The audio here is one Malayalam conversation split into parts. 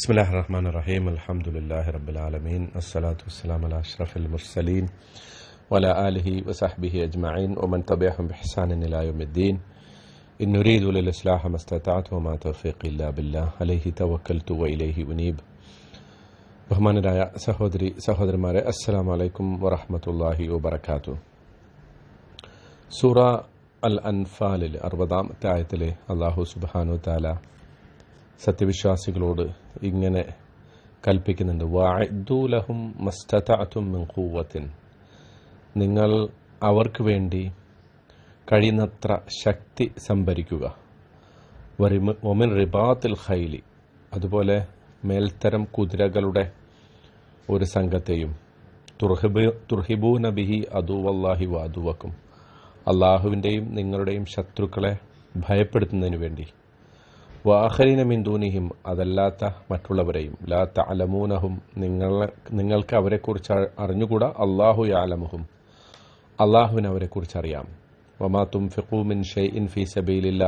بسم الله الرحمن الرحيم الحمد لله رب العالمين الصلاة والسلام على أشرف المرسلين وعلى آله وصحبه أجمعين ومن تبعهم بإحسان إلى يوم الدين إن نريد للإصلاح ما استطعت وما توفيقي إلا بالله عليه توكلت وإليه أنيب ബഹുമാനരായ സഹോദരി സഹോദരന്മാരെ അസ്സലാം വലൈക്കും വറഹമത്തല്ലാഹി വബർക്കാത്തു സൂറ അൽ അൻഫാലിൽ അറുപതാമത്തെ ആയത്തിലെ അള്ളാഹു സുബാനു താല സത്യവിശ്വാസികളോട് ഇങ്ങനെ കൽപ്പിക്കുന്നുണ്ട്. വാദൂലഹും മസ്തതും മിൻ ഖൂവത്തിൻ നിങ്ങൾ അവർക്ക് വേണ്ടി കഴിയുന്നത്ര ശക്തി സംഭരിക്കുക. ഒമിൻ റിബാത്തിൽ ഖൈലി. അതുപോലെ മേൽത്തരം കുതിരകളുടെ ഒരു സംഘത്തെയും തുർഹിബൂ നബിഹി ബിഹി അദുവല്ലാഹി വാദുവക്കും അള്ളാഹുവിന്റെയും നിങ്ങളുടെയും ശത്രുക്കളെ ഭയപ്പെടുത്തുന്നതിന് വേണ്ടി. വാഹരീന മിന്ദൂനിഹിം അതല്ലാത്ത മറ്റുള്ളവരെയും. ലാ തലമൂനഹും നിങ്ങൾ നിങ്ങൾക്ക് അവരെക്കുറിച്ച് അറിഞ്ഞുകൂടാ? അള്ളാഹു യാലമുഹും. അള്ളാഹുവിന് അവരെക്കുറിച്ച് അറിയാം വമാ തും ഫിഖൂമിൻ മിൻ ഇൻ ഫി സബീലില്ല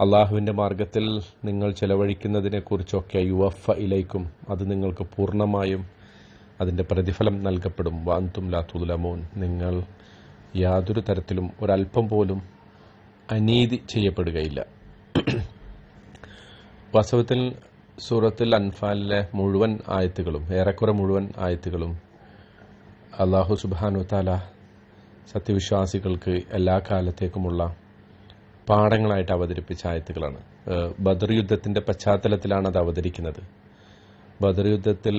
അള്ളാഹുവിന്റെ മാർഗത്തിൽ നിങ്ങൾ ചെലവഴിക്കുന്നതിനെക്കുറിച്ചൊക്കെ യുവഫ ഇലയ്ക്കും അത് നിങ്ങൾക്ക് പൂർണമായും അതിന്റെ പ്രതിഫലം നൽകപ്പെടും. വാന്തും ലാ തുലമോൻ നിങ്ങൾ യാതൊരു തരത്തിലും ഒരല്പം പോലും അനീതി ചെയ്യപ്പെടുകയില്ല. വാസ്തവത്തിൽ സൂറത്തിൽ അൻഫാലിലെ മുഴുവൻ ആയത്തുകളും ഏറെക്കുറെ മുഴുവൻ ആയത്തുകളും അള്ളാഹു സുബാനു താല സത്യവിശ്വാസികൾക്ക് എല്ലാ കാലത്തേക്കുമുള്ള പാഠങ്ങളായിട്ട് അവതരിപ്പിച്ച ആയത്തുകളാണ്. ബദർ യുദ്ധത്തിന്റെ പശ്ചാത്തലത്തിലാണ് അത് അവതരിക്കുന്നത്. ബദർ യുദ്ധത്തിൽ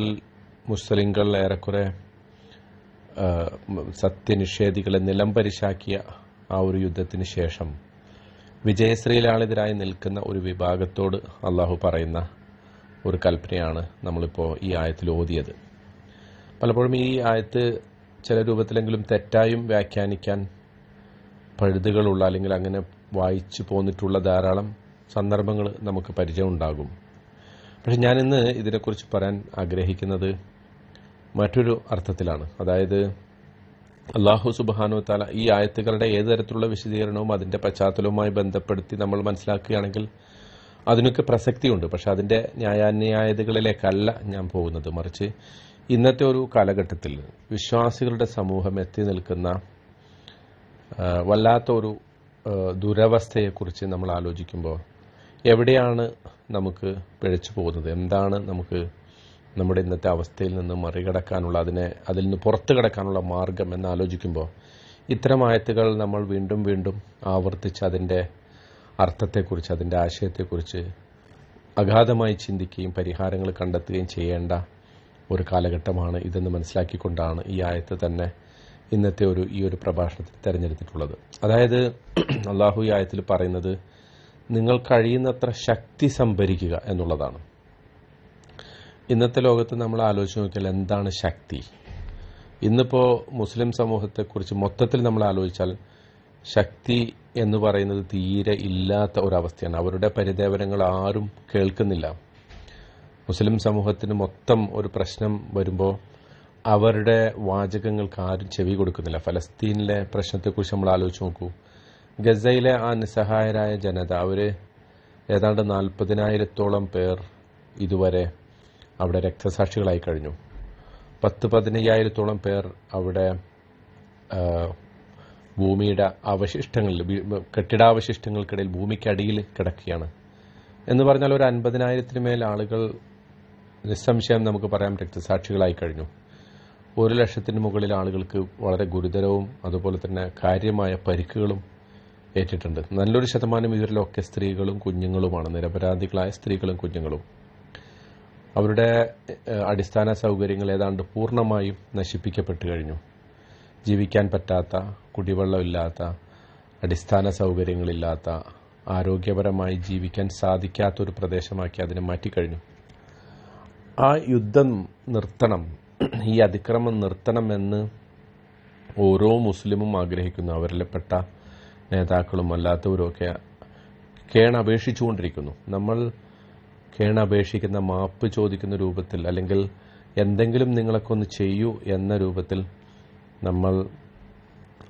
മുസ്ലിങ്ങൾ ഏറെക്കുറെ സത്യനിഷേധികളെ നിലം പരിശാക്കിയ ആ ഒരു യുദ്ധത്തിന് ശേഷം വിജയശ്രീലാളിതരായി നിൽക്കുന്ന ഒരു വിഭാഗത്തോട് അള്ളാഹു പറയുന്ന ഒരു കൽപ്പനയാണ് നമ്മളിപ്പോൾ ഈ ആയത്തിൽ ഓതിയത്. പലപ്പോഴും ഈ ആയത്ത് ചില രൂപത്തിലെങ്കിലും തെറ്റായും വ്യാഖ്യാനിക്കാൻ പഴുതുകളുള്ള അല്ലെങ്കിൽ അങ്ങനെ വായിച്ചു പോന്നിട്ടുള്ള ധാരാളം സന്ദർഭങ്ങൾ നമുക്ക് പരിചയമുണ്ടാകും പക്ഷെ ഞാനിന്ന് ഇതിനെക്കുറിച്ച് പറയാൻ ആഗ്രഹിക്കുന്നത് മറ്റൊരു അർത്ഥത്തിലാണ്. അതായത് അള്ളാഹു സുബാനു താല ഈ ആയത്തുകളുടെ ഏത് തരത്തിലുള്ള വിശദീകരണവും അതിന്റെ പശ്ചാത്തലവുമായി ബന്ധപ്പെടുത്തി നമ്മൾ മനസ്സിലാക്കുകയാണെങ്കിൽ അതിനൊക്കെ പ്രസക്തിയുണ്ട്. പക്ഷെ അതിന്റെ ന്യായാന്യായതകളിലേക്കല്ല ഞാൻ പോകുന്നത്. മറിച്ച് ഇന്നത്തെ ഒരു കാലഘട്ടത്തിൽ വിശ്വാസികളുടെ സമൂഹം എത്തി നിൽക്കുന്ന വല്ലാത്ത ഒരു ദുരവസ്ഥയെക്കുറിച്ച് നമ്മൾ ആലോചിക്കുമ്പോൾ എവിടെയാണ് നമുക്ക് പിഴച്ചു പോകുന്നത്? എന്താണ് നമുക്ക് നമ്മുടെ ഇന്നത്തെ അവസ്ഥയിൽ നിന്ന് മറികടക്കാനുള്ള അതിനെ അതിൽ നിന്ന് പുറത്തു കിടക്കാനുള്ള മാർഗം എന്ന് ആലോചിക്കുമ്പോൾ ഇത്തരം ആയത്തുകൾ നമ്മൾ വീണ്ടും വീണ്ടും ആവർത്തിച്ച് അതിന്റെ അർത്ഥത്തെക്കുറിച്ച് അതിന്റെ ആശയത്തെക്കുറിച്ച് അഗാധമായി ചിന്തിക്കുകയും പരിഹാരങ്ങൾ കണ്ടെത്തുകയും ചെയ്യേണ്ട ഒരു കാലഘട്ടമാണ് ഇതെന്ന് മനസ്സിലാക്കിക്കൊണ്ടാണ് ഈ ആയത്ത് തന്നെ ഇന്നത്തെ ഒരു ഈ ഒരു പ്രഭാഷണത്തിൽ തിരഞ്ഞെടുത്തിട്ടുള്ളത്. അതായത് അള്ളാഹു ഈ ആയത്തിൽ പറയുന്നത് നിങ്ങൾ കഴിയുന്നത്ര ശക്തി സംഭരിക്കുക എന്നുള്ളതാണ്. ഇന്നത്തെ ലോകത്ത് നമ്മൾ ആലോചിച്ച് നോക്കിയാൽ എന്താണ് ശക്തി? ഇന്നിപ്പോൾ മുസ്ലിം സമൂഹത്തെക്കുറിച്ച് മൊത്തത്തിൽ നമ്മൾ ആലോചിച്ചാൽ ശക്തി എന്ന് പറയുന്നത് തീരെ ഇല്ലാത്ത ഒരവസ്ഥയാണ്. അവരുടെ പരിദേവനങ്ങൾ ആരും കേൾക്കുന്നില്ല. മുസ്ലിം സമൂഹത്തിന് മൊത്തം ഒരു പ്രശ്നം വരുമ്പോൾ അവരുടെ വാചകങ്ങൾക്ക് ആരും ചെവി കൊടുക്കുന്നില്ല. ഫലസ്തീനിലെ പ്രശ്നത്തെക്കുറിച്ച് നമ്മൾ ആലോചിച്ച് നോക്കൂ. ഗസയിലെ ആ നിസ്സഹായരായ ജനത അവർ ഏതാണ്ട് നാൽപ്പതിനായിരത്തോളം പേർ ഇതുവരെ അവിടെ രക്തസാക്ഷികളായി കഴിഞ്ഞു. പത്ത് പതിനയ്യായിരത്തോളം പേർ അവിടെ ഭൂമിയുടെ അവശിഷ്ടങ്ങളിൽ കെട്ടിടാവശിഷ്ടങ്ങൾക്കിടയിൽ ഭൂമിക്കടിയിൽ കിടക്കുകയാണ്. എന്ന് പറഞ്ഞാൽ ഒരു അൻപതിനായിരത്തിന് മേൽ ആളുകൾ നിസ്സംശയം നമുക്ക് പറയാം രക്തസാക്ഷികളായി കഴിഞ്ഞു. ഒരു ലക്ഷത്തിന് മുകളിൽ ആളുകൾക്ക് വളരെ ഗുരുതരവും അതുപോലെ തന്നെ കാര്യമായ പരിക്കുകളും ഏറ്റിട്ടുണ്ട്. നല്ലൊരു ശതമാനം ഇവരിലൊക്കെ സ്ത്രീകളും കുഞ്ഞുങ്ങളുമാണ്. നിരപരാധികളായ സ്ത്രീകളും കുഞ്ഞുങ്ങളും. അവരുടെ അടിസ്ഥാന സൗകര്യങ്ങൾ ഏതാണ്ട് പൂർണമായും നശിപ്പിക്കപ്പെട്ടു കഴിഞ്ഞു. ജീവിക്കാൻ പറ്റാത്ത കുടിവെള്ളമില്ലാത്ത അടിസ്ഥാന സൗകര്യങ്ങളില്ലാത്ത ആരോഗ്യപരമായി ജീവിക്കാൻ സാധിക്കാത്തൊരു പ്രദേശമാക്കി അതിനെ മാറ്റിക്കഴിഞ്ഞു. ആ യുദ്ധം നിർത്തണം ഈ അതിക്രമം നിർത്തണം എന്ന് ഓരോ മുസ്ലിമും ആഗ്രഹിക്കുന്നു. അവരിൽപ്പെട്ട നേതാക്കളും അല്ലാത്തവരും ഒക്കെ കേണപേക്ഷിച്ചുകൊണ്ടിരിക്കുന്നു. നമ്മൾ കേണപേക്ഷിക്കുന്ന മാപ്പ് ചോദിക്കുന്ന രൂപത്തിൽ അല്ലെങ്കിൽ എന്തെങ്കിലും നിങ്ങളൊക്കെ ഒന്ന് ചെയ്യൂ എന്ന രൂപത്തിൽ നമ്മൾ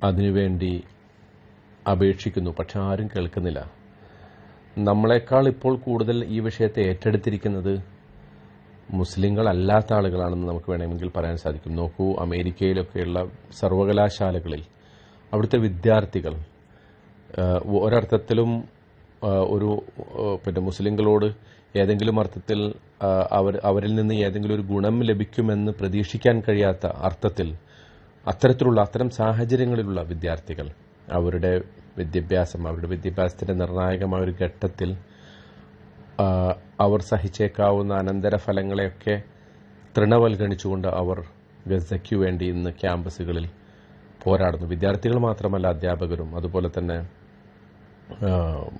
അതിനുവേണ്ടി അപേക്ഷിക്കുന്നു. പക്ഷെ ആരും കേൾക്കുന്നില്ല. നമ്മളെക്കാൾ ഇപ്പോൾ കൂടുതൽ ഈ വിഷയത്തെ ഏറ്റെടുത്തിരിക്കുന്നത് മുസ്ലിങ്ങളല്ലാത്ത ആളുകളാണെന്ന് നമുക്ക് വേണമെങ്കിൽ പറയാൻ സാധിക്കും. നോക്കൂ അമേരിക്കയിലൊക്കെയുള്ള സർവകലാശാലകളിൽ അവിടുത്തെ വിദ്യാർത്ഥികൾ ഒരർത്ഥത്തിലും ഒരു പിന്നെ മുസ്ലിങ്ങളോട് ഏതെങ്കിലും അർത്ഥത്തിൽ അവർ അവരിൽ നിന്ന് ഏതെങ്കിലും ഒരു ഗുണം ലഭിക്കുമെന്ന് പ്രതീക്ഷിക്കാൻ കഴിയാത്ത അർത്ഥത്തിൽ അത്തരത്തിലുള്ള അത്തരം സാഹചര്യങ്ങളിലുള്ള വിദ്യാർത്ഥികൾ അവരുടെ വിദ്യാഭ്യാസം അവരുടെ വിദ്യാഭ്യാസത്തിന്റെ നിർണായകമായ ഒരു ഘട്ടത്തിൽ അവർ സഹിച്ചേക്കാവുന്ന അനന്തരഫലങ്ങളെയൊക്കെ തൃണവൽഗണിച്ചുകൊണ്ട് അവർ ഗസയ്ക്കു വേണ്ടി ഇന്ന് ക്യാമ്പസുകളിൽ പോരാടുന്നു. വിദ്യാർത്ഥികൾ മാത്രമല്ല അധ്യാപകരും അതുപോലെ തന്നെ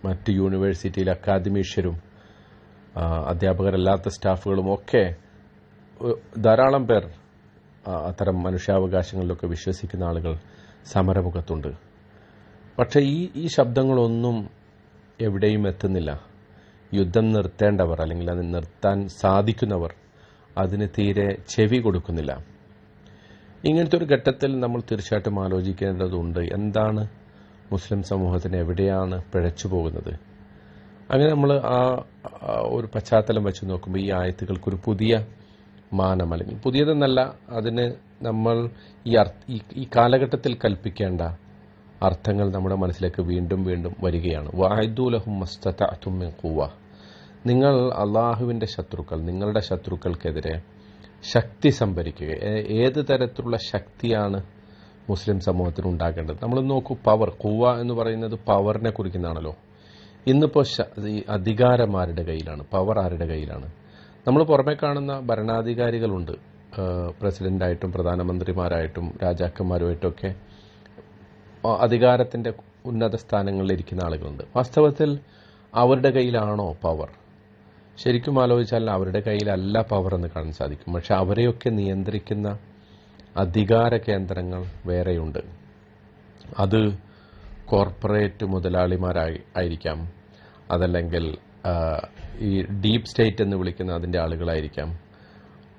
മറ്റ് യൂണിവേഴ്സിറ്റിയിലെ അക്കാദമീഷ്യരും അധ്യാപകരല്ലാത്ത സ്റ്റാഫുകളും ഒക്കെ ധാരാളം പേർ അത്തരം മനുഷ്യാവകാശങ്ങളിലൊക്കെ വിശ്വസിക്കുന്ന ആളുകൾ സമരമുഖത്തുണ്ട്. പക്ഷെ ഈ ഈ ശബ്ദങ്ങളൊന്നും എവിടെയും എത്തുന്നില്ല. യുദ്ധം നിർത്തേണ്ടവർ അല്ലെങ്കിൽ അത് നിർത്താൻ സാധിക്കുന്നവർ അതിന് തീരെ ചെവി കൊടുക്കുന്നില്ല. ഇങ്ങനത്തെ ഒരു ഘട്ടത്തിൽ നമ്മൾ തീർച്ചയായിട്ടും ആലോചിക്കേണ്ടതുണ്ട്. എന്താണ് മുസ്ലിം സമൂഹത്തിന് എവിടെയാണ് പിഴച്ചു പോകുന്നത്? അങ്ങനെ നമ്മൾ ആ ഒരു പശ്ചാത്തലം വെച്ച് നോക്കുമ്പോൾ ഈ ആയത്തുകൾക്കൊരു പുതിയ മാനം അല്ലെങ്കിൽ പുതിയതെന്നല്ല അതിന് നമ്മൾ ഈ അർത്ഥ ഈ- കാലഘട്ടത്തിൽ കൽപ്പിക്കേണ്ട അർത്ഥങ്ങൾ നമ്മുടെ മനസ്സിലേക്ക് വീണ്ടും വീണ്ടും വരികയാണ്. വാഹിദുലഹും മസ്തത്തും കൂവ നിങ്ങൾ അള്ളാഹുവിന്റെ ശത്രുക്കൾ നിങ്ങളുടെ ശത്രുക്കൾക്കെതിരെ ശക്തി സംഭരിക്കുക. ഏത് തരത്തിലുള്ള ശക്തിയാണ് മുസ്ലിം സമൂഹത്തിന് ഉണ്ടാക്കേണ്ടത് നമ്മൾ നോക്കൂ പവർ. കൂവ എന്ന് പറയുന്നത് പവറിനെ കുറിക്കുന്നതാണല്ലോ. ഇന്നിപ്പോൾ ഈ ഈ അധികാരമാരുടെ കയ്യിലാണ് പവർ ആരുടെ കയ്യിലാണ്? നമ്മൾ പുറമെ കാണുന്ന ഭരണാധികാരികളുണ്ട്. പ്രസിഡന്റായിട്ടും പ്രധാനമന്ത്രിമാരായിട്ടും രാജാക്കന്മാരുമായിട്ടൊക്കെ അധികാരത്തിന്റെ ഉന്നത സ്ഥാനങ്ങളിൽ ഇരിക്കുന്ന ആളുകളുണ്ട്. വാസ്തവത്തിൽ അവരുടെ കയ്യിലാണോ പവർ ശരിക്കും ആലോചിച്ചാൽ അവരുടെ കയ്യിലല്ല പവർ എന്ന് കാണാൻ സാധിക്കും. പക്ഷെ അവരെയൊക്കെ നിയന്ത്രിക്കുന്ന അധികാര കേന്ദ്രങ്ങൾ വേറെയുണ്ട്. അത് കോർപ്പറേറ്റ് മുതലാളിമാരായി ആയിരിക്കാം. അതല്ലെങ്കിൽ ഈ ഡീപ് സ്റ്റേറ്റ് എന്ന് വിളിക്കുന്ന അതിന്റെ ആളുകളായിരിക്കാം.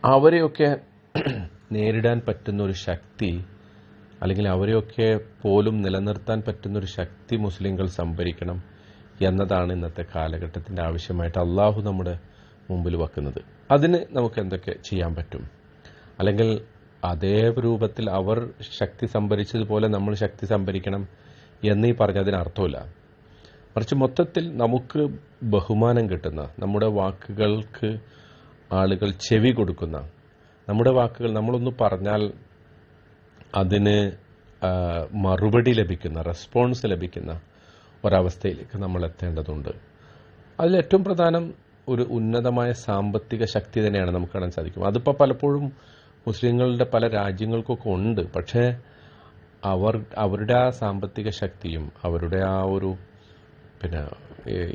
അവരെയൊക്കെ നേരിടാൻ പറ്റുന്ന ഒരു ശക്തി അല്ലെങ്കിൽ അവരെയൊക്കെ പോലും നിലനിർത്താൻ പറ്റുന്ന ഒരു ശക്തി മുസ്ലിങ്ങൾ സംഭരിക്കണം എന്നതാണ് ഇന്നത്തെ കാലഘട്ടത്തിന്റെ ആവശ്യമായിട്ട് അള്ളാഹു നമ്മുടെ മുമ്പിൽ വെക്കുന്നത്. അതിന് നമുക്ക് എന്തൊക്കെ ചെയ്യാൻ പറ്റും? അല്ലെങ്കിൽ അതേ രൂപത്തിൽ അവർ ശക്തി സംഭരിച്ചതുപോലെ നമ്മൾ ശക്തി സംഭരിക്കണം എന്നീ പറഞ്ഞതിന് അർത്ഥമില്ല. മറിച്ച് മൊത്തത്തിൽ നമുക്ക് ബഹുമാനം കിട്ടുന്ന നമ്മുടെ വാക്കുകൾക്ക് ആളുകൾ ചെവി കൊടുക്കുന്ന നമ്മുടെ വാക്കുകൾ നമ്മളൊന്ന് പറഞ്ഞാൽ അതിന് മറുപടി ലഭിക്കുന്ന റെസ്പോൺസ് ലഭിക്കുന്ന ഒരവസ്ഥയിലേക്ക് നമ്മൾ എത്തേണ്ടതുണ്ട്. അതിൽ ഏറ്റവും പ്രധാനം ഒരു ഉന്നതമായ സാമ്പത്തിക ശക്തി തന്നെയാണ് നമുക്ക് കാണാൻ സാധിക്കും. അതിപ്പോൾ പലപ്പോഴും മുസ്ലിങ്ങളുടെ പല രാജ്യങ്ങൾക്കൊക്കെ ഉണ്ട്. പക്ഷേ അവർ അവരുടെ ആ സാമ്പത്തിക ശക്തിയും അവരുടെ ആ ഒരു പിന്നെ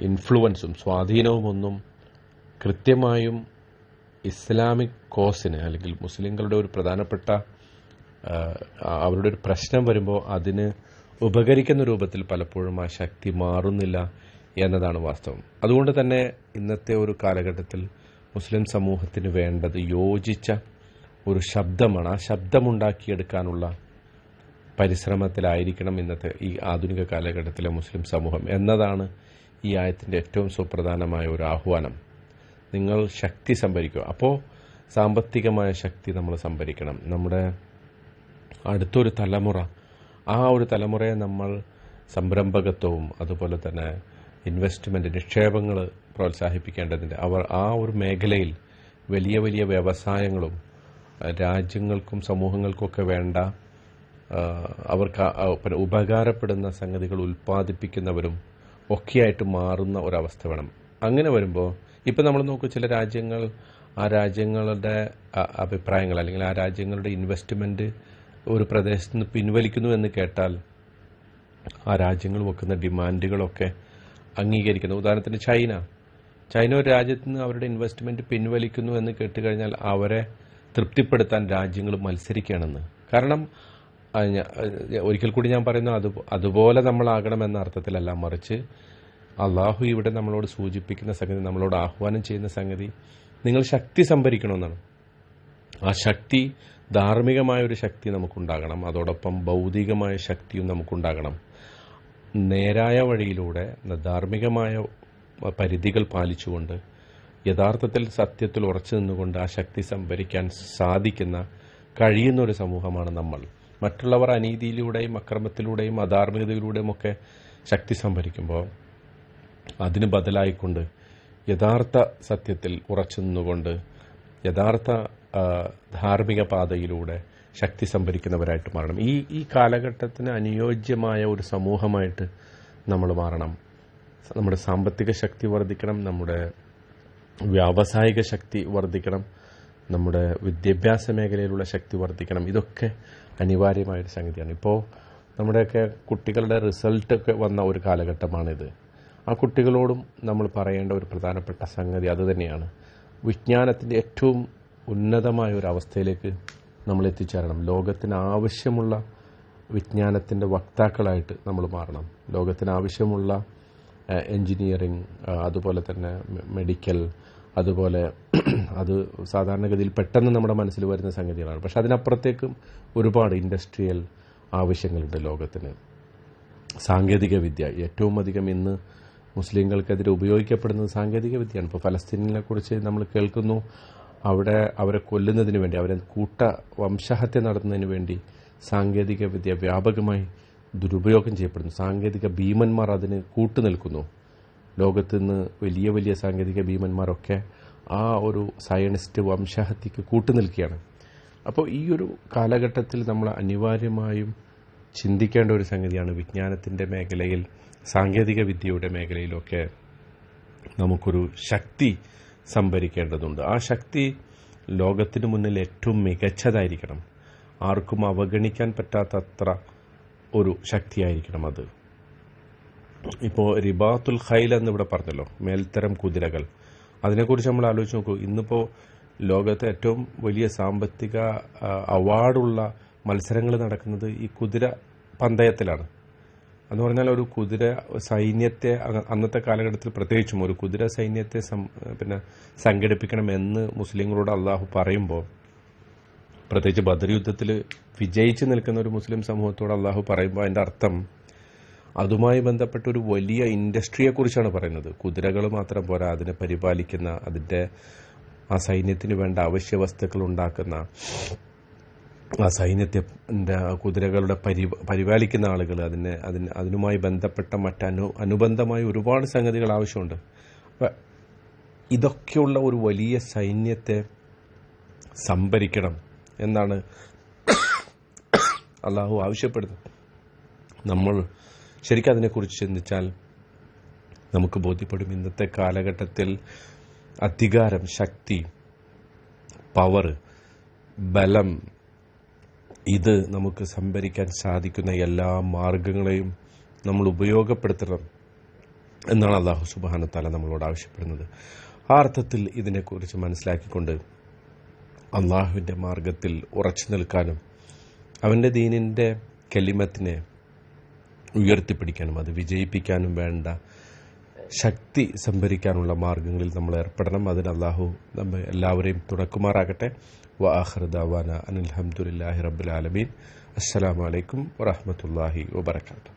ഇൻഫ്ലുവൻസും സ്വാധീനവുമൊന്നും കൃത്യമായും ഇസ്ലാമിക് കോസിന് അല്ലെങ്കിൽ മുസ്ലിങ്ങളുടെ ഒരു പ്രധാനപ്പെട്ട അവരുടെ ഒരു പ്രശ്നം വരുമ്പോൾ അതിന് ഉപകരിക്കുന്ന രൂപത്തിൽ പലപ്പോഴും ആ ശക്തി മാറുന്നില്ല എന്നതാണ് വാസ്തവം. അതുകൊണ്ട് തന്നെ ഇന്നത്തെ ഒരു കാലഘട്ടത്തിൽ മുസ്ലിം സമൂഹത്തിന് വേണ്ടത് യോജിച്ച ഒരു ശബ്ദമാണ്. ആ ശബ്ദമുണ്ടാക്കിയെടുക്കാനുള്ള പരിശ്രമത്തിലായിരിക്കണം ഇന്നത്തെ ഈ ആധുനിക കാലഘട്ടത്തിലെ മുസ്ലിം സമൂഹം എന്നതാണ് ഈ ആയത്തിന്റെ ഏറ്റവും സുപ്രധാനമായ ഒരു ആഹ്വാനം. നിങ്ങൾ ശക്തി സംഭരിക്കുക. അപ്പോൾ സാമ്പത്തികമായ ശക്തി നമ്മൾ സംഭരിക്കണം. നമ്മുടെ അടുത്തൊരു തലമുറ ആ ഒരു തലമുറയെ നമ്മൾ സംരംഭകത്വവും അതുപോലെ തന്നെ ഇൻവെസ്റ്റ്മെന്റ് നിക്ഷേപങ്ങൾ പ്രോത്സാഹിപ്പിക്കേണ്ടതിന്റെ അവർ ആ ഒരു മേഖലയിൽ വലിയ വലിയ വ്യവസായങ്ങളും രാജ്യങ്ങൾക്കും സമൂഹങ്ങൾക്കൊക്കെ വേണ്ട അവർക്ക് പിന്നെ ഉപകാരപ്പെടുന്ന സംഗതികൾ ഉൽപ്പാദിപ്പിക്കുന്നവരും ഒക്കെയായിട്ട് മാറുന്ന ഒരവസ്ഥ വേണം. അങ്ങനെ വരുമ്പോൾ ഇപ്പം നമ്മൾ നോക്കൂ ചില രാജ്യങ്ങൾ ആ രാജ്യങ്ങളുടെ അഭിപ്രായങ്ങൾ അല്ലെങ്കിൽ ആ രാജ്യങ്ങളുടെ ഇൻവെസ്റ്റ്മെന്റ് ഒരു പ്രദേശത്ത് നിന്ന് പിൻവലിക്കുന്നു എന്ന് കേട്ടാൽ ആ രാജ്യങ്ങൾ വെക്കുന്ന ഡിമാൻഡുകളൊക്കെ അംഗീകരിക്കുന്നു. ഉദാഹരണത്തിന് ചൈന. ചൈന ഒരു രാജ്യത്ത് നിന്ന് അവരുടെ ഇൻവെസ്റ്റ്മെന്റ് പിൻവലിക്കുന്നു എന്ന് കേട്ടുകഴിഞ്ഞാൽ അവരെ തൃപ്തിപ്പെടുത്താൻ രാജ്യങ്ങൾ മത്സരിക്കുകയാണെന്ന്. കാരണം ഒരിക്കൽ കൂടി ഞാൻ പറയുന്നു അത് അതുപോലെ നമ്മളാകണമെന്ന അർത്ഥത്തിലല്ല മറിച്ച് അള്ളാഹു ഇവിടെ നമ്മളോട് സൂചിപ്പിക്കുന്ന സംഗതി നമ്മളോട് ആഹ്വാനം ചെയ്യുന്ന സംഗതി നിങ്ങൾ ശക്തി സംഭരിക്കണമെന്നാണ്. ആ ശക്തി ധാർമ്മികമായ ഒരു ശക്തി നമുക്കുണ്ടാകണം അതോടൊപ്പം ഭൗതികമായ ശക്തിയും നമുക്കുണ്ടാകണം. നേരായ വഴിയിലൂടെ ധാർമ്മികമായ പരിധികൾ പാലിച്ചുകൊണ്ട് യഥാർത്ഥത്തിൽ സത്യത്തിൽ ഉറച്ചു നിന്നുകൊണ്ട് ആ ശക്തി സംഭരിക്കാൻ സാധിക്കുന്ന കഴിയുന്ന ഒരു സമൂഹമാണ് നമ്മൾ. മറ്റുള്ളവർ അനീതിയിലൂടെയും അക്രമത്തിലൂടെയും അധാർമികതയിലൂടെയും ഒക്കെ ശക്തി സംഭരിക്കുമ്പോൾ അതിന് ബദലായിക്കൊണ്ട് യഥാർത്ഥ സത്യത്തിൽ ഉറച്ചു നിന്നുകൊണ്ട് യഥാർത്ഥ ധാർമ്മിക പാതയിലൂടെ ശക്തി സംഭരിക്കുന്നവരായിട്ട് മാറണം. ഈ ഈ കാലഘട്ടത്തിന് അനുയോജ്യമായ ഒരു സമൂഹമായിട്ട് നമ്മൾ മാറണം. നമ്മുടെ സാമ്പത്തിക ശക്തി വർദ്ധിക്കണം നമ്മുടെ വ്യാവസായിക ശക്തി വർദ്ധിക്കണം നമ്മുടെ വിദ്യാഭ്യാസ മേഖലയിലുള്ള ശക്തി വർദ്ധിക്കണം. ഇതൊക്കെ അനിവാര്യമായ ഒരു സംഗതിയാണ്. ഇപ്പോൾ നമ്മുടെയൊക്കെ കുട്ടികളുടെ റിസൾട്ടൊക്കെ വന്ന ഒരു കാലഘട്ടമാണിത്. ആ കുട്ടികളോടും നമ്മൾ പറയേണ്ട ഒരു പ്രധാനപ്പെട്ട സംഗതി അതുതന്നെയാണ് വിജ്ഞാനത്തിന്റെ ഏറ്റവും ഉന്നതമായ ഒരു അവസ്ഥയിലേക്ക് നമ്മൾ എത്തിച്ചേരണം. ലോകത്തിന് ആവശ്യമുള്ള വിജ്ഞാനത്തിന്റെ വക്താക്കളായിട്ട് നമ്മൾ മാറണം. ലോകത്തിന് ആവശ്യമുള്ള എൻജിനീയറിങ് അതുപോലെ തന്നെ മെഡിക്കൽ അതുപോലെ അത് സാധാരണഗതിയിൽ പെട്ടെന്ന് നമ്മുടെ മനസ്സിൽ വരുന്ന സംഗതികളാണ്. പക്ഷെ അതിനപ്പുറത്തേക്കും ഒരുപാട് ഇൻഡസ്ട്രിയൽ ആവശ്യങ്ങളുണ്ട് ലോകത്തിന്. സാങ്കേതിക വിദ്യ ഏറ്റവും അധികം ഇന്ന് മുസ്ലിങ്ങൾക്കെതിരെ ഉപയോഗിക്കപ്പെടുന്നത് സാങ്കേതിക വിദ്യയാണ് ഇപ്പോൾ ഫലസ്തീനിനെ കുറിച്ച് നമ്മൾ കേൾക്കുന്നു. അവിടെ അവരെ കൊല്ലുന്നതിന് വേണ്ടി അവരെ കൂട്ട വംശഹത്യ നടത്തുന്നതിന് വേണ്ടി സാങ്കേതിക വിദ്യ വ്യാപകമായി ദുരുപയോഗം ചെയ്യപ്പെടുന്നു. സാങ്കേതിക ഭീമന്മാർ അതിന് കൂട്ടുനിൽക്കുന്നു. ലോകത്ത് നിന്ന് വലിയ വലിയ സാങ്കേതിക ഭീമന്മാരൊക്കെ ആ ഒരു സയനിസ്റ്റ് വംശഹത്യക്ക് കൂട്ടുനിൽക്കുകയാണ്. അപ്പോൾ ഈ ഒരു കാലഘട്ടത്തിൽ നമ്മൾ അനിവാര്യമായും ചിന്തിക്കേണ്ട ഒരു സംഗതിയാണ് വിജ്ഞാനത്തിന്റെ മേഖലയിൽ സാങ്കേതിക വിദ്യയുടെ മേഖലയിലൊക്കെ നമുക്കൊരു ശക്തി സംഭരിക്കേണ്ടതുണ്ട്. ആ ശക്തി ലോകത്തിന് മുന്നിൽ ഏറ്റവും മികച്ചതായിരിക്കണം. ആർക്കും അവഗണിക്കാൻ പറ്റാത്തത്ര ഒരു ശക്തിയായിരിക്കണം അത്. ഇപ്പോൾ റിബാത്തുൽ ഖൈൽ എന്ന് ഇവിടെ പറഞ്ഞല്ലോ മേൽത്തരം കുതിരകൾ. അതിനെക്കുറിച്ച് നമ്മൾ ആലോചിച്ച് നോക്കൂ. ഇന്നിപ്പോൾ ലോകത്തെ ഏറ്റവും വലിയ സാമ്പത്തിക അവാർഡുള്ള മത്സരങ്ങൾ നടക്കുന്നത് ഈ കുതിര പന്തയത്തിലാണ്. എന്ന് പറഞ്ഞാൽ ഒരു കുതിര സൈന്യത്തെ അന്നത്തെ കാലഘട്ടത്തിൽ പ്രത്യേകിച്ചും ഒരു കുതിര സൈന്യത്തെ പിന്നെ പിന്നെ സംഘടിപ്പിക്കണമെന്ന് മുസ്ലിങ്ങളോട് അള്ളാഹു പറയുമ്പോൾ പ്രത്യേകിച്ച് ബദർ യുദ്ധത്തിൽ വിജയിച്ച് നിൽക്കുന്ന ഒരു മുസ്ലിം സമൂഹത്തോട് അള്ളാഹു പറയുമ്പോൾ അതിന്റെ അർത്ഥം അതുമായി ബന്ധപ്പെട്ട ഒരു വലിയ ഇൻഡസ്ട്രിയെക്കുറിച്ചാണ് പറയുന്നത്. കുതിരകൾ മാത്രം പോരാ അതിനെ പരിപാലിക്കുന്ന അതിന്റെ ആ സൈന്യത്തിന് വേണ്ട അവശ്യ വസ്തുക്കൾ ഉണ്ടാക്കുന്ന ആ സൈന്യത്തെ കുതിരകളുടെ പരി പരിപാലിക്കുന്ന ആളുകൾ അതിന് അതിന് അതിനുമായി ബന്ധപ്പെട്ട മറ്റനു അനുബന്ധമായ ഒരുപാട് സംഗതികൾ ആവശ്യമുണ്ട്. അപ്പൊ ഇതൊക്കെയുള്ള ഒരു വലിയ സൈന്യത്തെ സംഭരിക്കണം എന്നാണ് അള്ളാഹു ആവശ്യപ്പെടുന്നത്. നമ്മൾ ശരിക്കും അതിനെക്കുറിച്ച് ചിന്തിച്ചാൽ നമുക്ക് ബോധ്യപ്പെടും ഇന്നത്തെ കാലഘട്ടത്തിൽ അധികാരം ശക്തി പവർ ബലം ഇത് നമുക്ക് സംഭരിക്കാൻ സാധിക്കുന്ന എല്ലാ മാർഗങ്ങളെയും നമ്മൾ ഉപയോഗപ്പെടുത്തണം എന്നാണ് അള്ളാഹു സുബാനത്താല നമ്മളോട് ആവശ്യപ്പെടുന്നത്. ആ അർത്ഥത്തിൽ ഇതിനെക്കുറിച്ച് മനസ്സിലാക്കിക്കൊണ്ട് അള്ളാഹുവിന്റെ മാർഗത്തിൽ ഉറച്ചു നിൽക്കാനും അവന്റെ ദീനിന്റെ കെലിമത്തിനെ ഉയർത്തിപ്പിടിക്കാനും അത് വിജയിപ്പിക്കാനും വേണ്ട ശക്തി സംഭരിക്കാനുള്ള മാർഗങ്ങളിൽ നമ്മൾ ഏർപ്പെടണം. അതിന് അള്ളാഹു നമ്മെ എല്ലാവരെയും തുണക്കുമാറാകട്ടെ വാഹൃദാവാന അനിൽഹമുല്ലാഹി റബ്ബുലാലമീൻ അസ്സലാമലൈക്കും വറഹമത്തല്ലാഹി വബർക്കാത്തു